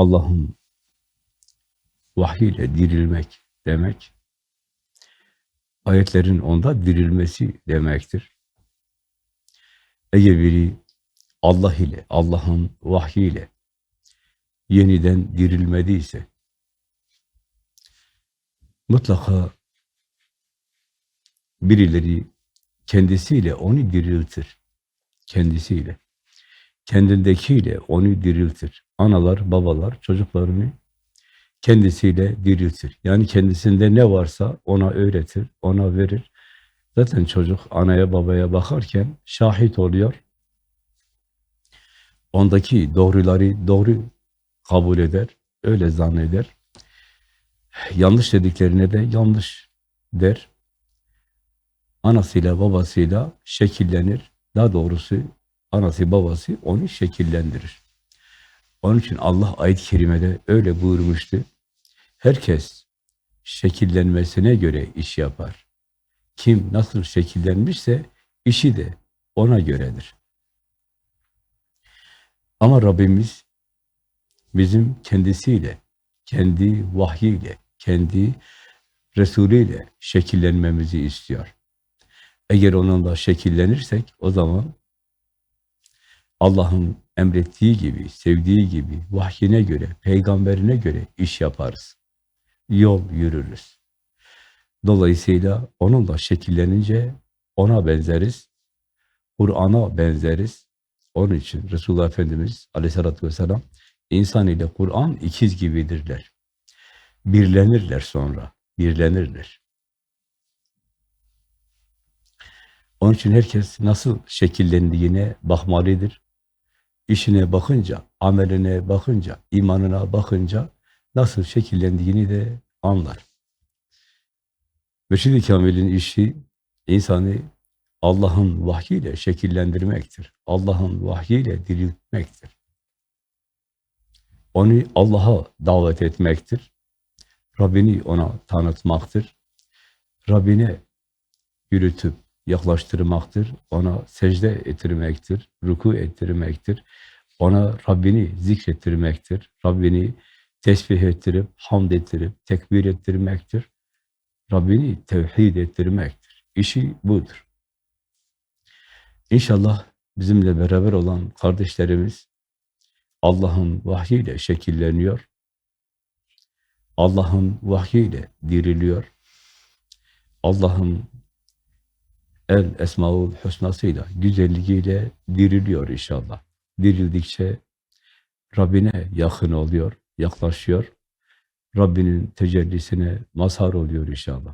Allah'ın vahyiyle dirilmek demek, ayetlerin onda dirilmesi demektir. Eğer biri Allah ile, Allah'ın vahyiyle yeniden dirilmediyse, mutlaka birileri kendisiyle onu diriltir. Kendisiyle. Kendindekiyle onu diriltir. Analar, babalar çocuklarını kendisiyle diriltir. Yani kendisinde ne varsa ona öğretir, ona verir. Zaten çocuk anaya babaya bakarken şahit oluyor. Ondaki doğruları doğru kabul eder, öyle zanneder. Yanlış dediklerine de yanlış der. Anasıyla babasıyla şekillenir. Daha doğrusu anası babası onu şekillendirir. Onun için Allah ayet-i kerimede öyle buyurmuştu. Herkes şekillenmesine göre iş yapar. Kim nasıl şekillenmişse işi de ona göredir. Ama Rabbimiz bizim kendisiyle, kendi vahyiyle, kendi Resulüyle şekillenmemizi istiyor. Eğer onunla şekillenirsek o zaman Allah'ın emrettiği gibi, sevdiği gibi, vahyine göre, peygamberine göre iş yaparız. Yol yürürüz. Dolayısıyla onunla şekillenince ona benzeriz, Kur'an'a benzeriz. Onun için Resulullah Efendimiz aleyhissalatü vesselam insan ile Kur'an ikiz gibidirler. Birlenirler sonra, birlenirler. Onun için herkes nasıl şekillendiğine bakmalıdır. İşine bakınca, ameline bakınca, imanına bakınca nasıl şekillendiğini de anlar. Mürşid-i Kamil'in işi insanı Allah'ın vahyiyle şekillendirmektir. Allah'ın vahyiyle diriltmektir. Onu Allah'a davet etmektir. Rabbini ona tanıtmaktır. Rabbine yürütüp yaklaştırmaktır. Ona secde ettirmektir. Ruku ettirmektir. Ona Rabbini zikrettirmektir. Rabbini tesbih ettirip, hamd ettirip, tekbir ettirmektir. Rabbini tevhid ettirmektir. İşi budur. İnşallah bizimle beraber olan kardeşlerimiz Allah'ın vahyiyle şekilleniyor. Allah'ın vahyiyle diriliyor. Allah'ın el esmaul husnasıyla, güzelliğiyle diriliyor inşallah. Dirildikçe Rabbine yakın oluyor, yaklaşıyor. Rabbinin tecellisine mazhar oluyor inşallah.